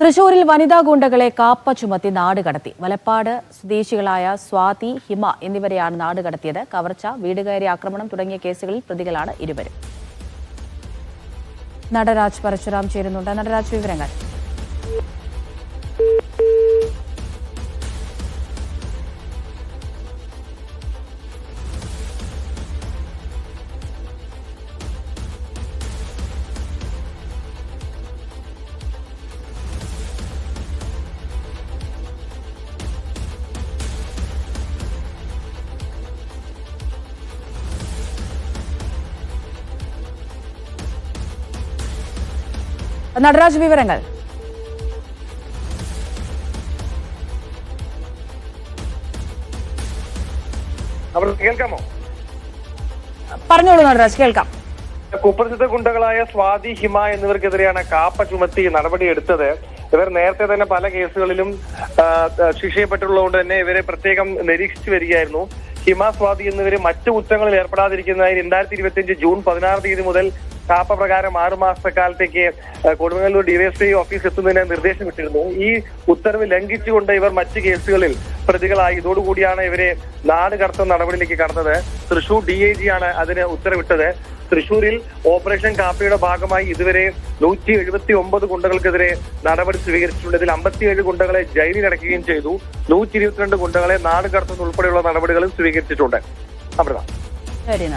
തൃശൂരിൽ വനിതാ ഗുണ്ടകളെ കാപ്പ ചുമത്തി നാട് കടത്തി. വലപ്പാട് സ്വദേശികളായ സ്വാതി ഹിമ എന്നിവരെയാണ് നാട് കടത്തിയത്. കവർച്ച വീട് കയറി ആക്രമണം തുടങ്ങിയ കേസുകളിൽ പ്രതികളാണ് ഇരുവരും. നടരാജ് പരശുരാം ചേരുന്നുണ്ട്. നടരാജ് വിവരങ്ങൾ. നടരാജ് വിവരങ്ങൾ. കേൾക്കാമോ? പറഞ്ഞോളൂ നടരാജ് കേൾക്കാം. കുപ്രസിദ്ധ ഗുണ്ടകളായ സ്വാതി ഹിമ എന്നിവർക്കെതിരെയാണ് കാപ്പ ചുമത്തി നടപടിയെടുത്തത്. ഇവർ നേരത്തെ തന്നെ പല കേസുകളിലും ആ, ആ, ശിക്ഷ ചെയ്യപ്പെട്ടുള്ളതുകൊണ്ട് തന്നെ ഇവരെ പ്രത്യേകം നിരീക്ഷിച്ചു വരികയായിരുന്നു. ഹിമ സ്വാതി എന്നിവർ മറ്റു കുറ്റങ്ങളിൽ ഏർപ്പെടാതിരിക്കുന്നതായി രണ്ടായിരത്തി ഇരുപത്തിയഞ്ച് ജൂൺ പതിനാറ് തീയതി മുതൽ കാപ്പ പ്രകാരം ആറു മാസക്കാലത്തേക്ക് ആ, കൊടുങ്ങല്ലൂർ ഡിവൈഎസ്പി ഓഫീസ് എത്തുന്നതിന് നിർദ്ദേശം ഇട്ടിരുന്നു. ഈ ഉത്തരവ് ലംഘിച്ചുകൊണ്ട് ഇവർ മറ്റ് കേസുകളിൽ പ്രതികളായി. ഇതോടുകൂടിയാണ് ഇവരെ നാട് കടത്തുന്ന നടപടിയിലേക്ക് കടന്നത്. തൃശൂർ ഡി ഐ ജി ആണ് അതിന് ഉത്തരവിട്ടത്. തൃശൂരിൽ ഓപ്പറേഷൻ കാപ്പയുടെ ഭാഗമായി ഇതുവരെ നൂറ്റി എഴുപത്തി ഒമ്പത് ഗുണ്ടകൾക്കെതിരെ നടപടി സ്വീകരിച്ചിട്ടുണ്ട്. ഇതിൽ അമ്പത്തിയേഴ് ഗുണ്ടകളെ ജയിലിൽ അടയ്ക്കുകയും ചെയ്തു. നൂറ്റി ഇരുപത്തിരണ്ട് ഗുണ്ടകളെ നാട് കടത്തുന്ന ഉൾപ്പെടെയുള്ള നടപടികളും സ്വീകരിച്ചിട്ടുണ്ട്. അമൃത. ശരി